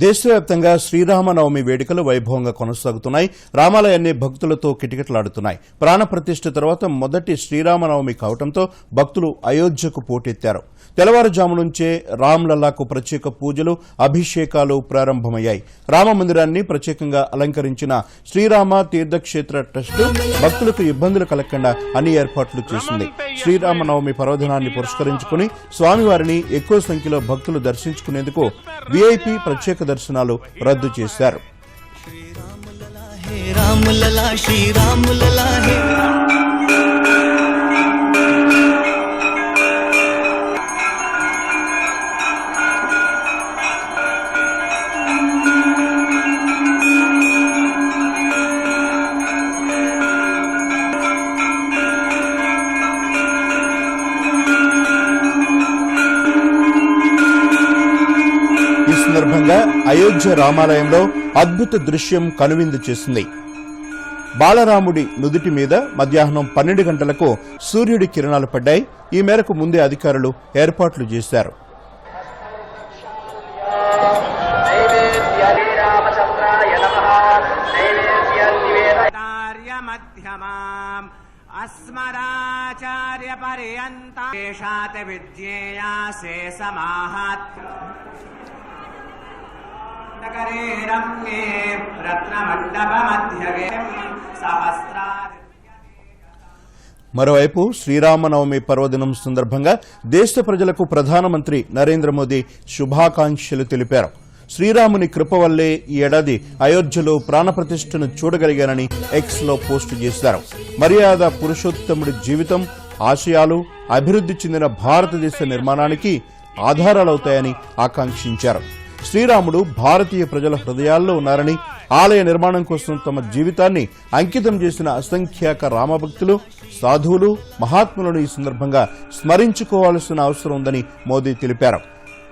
దేశవ్యాప్తంగా శ్రీరామనవమి వేడుకలు వైభవంగా కొనసాగుతున్నాయి. రామాలయాన్ని భక్తులతో కిటకిటలాడుతున్నాయి. ప్రాణప్రతిష్ఠ తర్వాత మొదటి శ్రీరామనవమి కావడంతో భక్తులు అయోధ్యకు పోటెత్తారు. తెల్లవారుజాము నుంచే రామ్లల్లాకు ప్రత్యేక పూజలు అభిషేకాలు ప్రారంభమయ్యాయి. రామ మందిరాన్ని ప్రత్యేకంగా అలంకరించిన శ్రీరామ తీర్థక్షేత్ర ట్రస్ట్ భక్తులకు ఇబ్బందులు కలగకుండా అన్ని ఏర్పాట్లు చేసింది. శ్రీరామనవమి పర్వదినాన్ని పురస్కరించుకుని స్వామివారిని ఎక్కువ సంఖ్యలో భక్తులు దర్శించుకునేందుకు వీఐపీ ప్రత్యేక దర్శనాలు రద్దు చేశారు. శ్రీరాములలా శ్రీరాములలా. సందర్భంగా అయోధ్య రామాలయంలో అద్భుత దృశ్యం కనువిందు చేసింది. బాలరాముడి నుదుటి మీద మధ్యాహ్నం పన్నెండు గంటలకు సూర్యుడి కిరణాలు పడ్డాయి. ఈ మేరకు ముందే అధికారులు ఏర్పాట్లు చేశారు. నైవేద్యరామచంద్రాయ నమః నైవేద్య నివేద మరోవైపు శ్రీరామనవమి పర్వదినం సందర్భంగా దేశ ప్రజలకు ప్రధానమంత్రి నరేంద్ర మోదీ శుభాకాంక్షలు తెలిపారు. శ్రీరాముని కృప వల్లే ఈ ఏడాది అయోధ్యలో ప్రాణప్రతిష్ఠను చూడగలిగానని ఎక్స్లో పోస్టు చేశారు. మర్యాద పురుషోత్తముడి జీవితం ఆశయాలు అభివృద్ధి చెందిన భారతదేశ నిర్మాణానికి ఆధారాలవుతాయని ఆకాంక్షించారు. శ్రీరాముడు భారతీయ ప్రజల హృదయాల్లో ఉన్నారని ఆలయ నిర్మాణం కోసం తమ జీవితాన్ని అంకితం చేసిన అసంఖ్యాక రామభక్తులు సాధువులు మహాత్ములను ఈ సందర్భంగా స్మరించుకోవాల్సిన అవసరం ఉందని మోదీ తెలిపారు.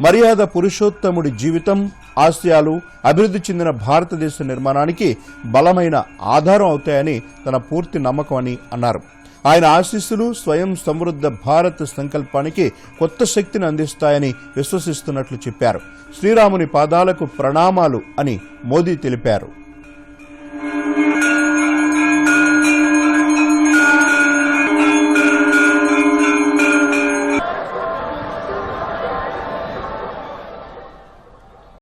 మర్యాద పురుషోత్తముడి జీవితం ఆశయాలు అభివృద్ధి చెందిన భారతదేశ నిర్మాణానికి బలమైన ఆధారం అవుతాయని తన పూర్తి నమ్మకం అని అన్నారు. ఆయన ఆశీస్సులు స్వయం సమృద్ధ భారత్ సంకల్పానికి కొత్త శక్తిని అందిస్తాయని విశ్వసిస్తున్నట్లు చెప్పారు. శ్రీరాముని పాదాలకు ప్రణామాలు అని మోదీ తెలిపారు.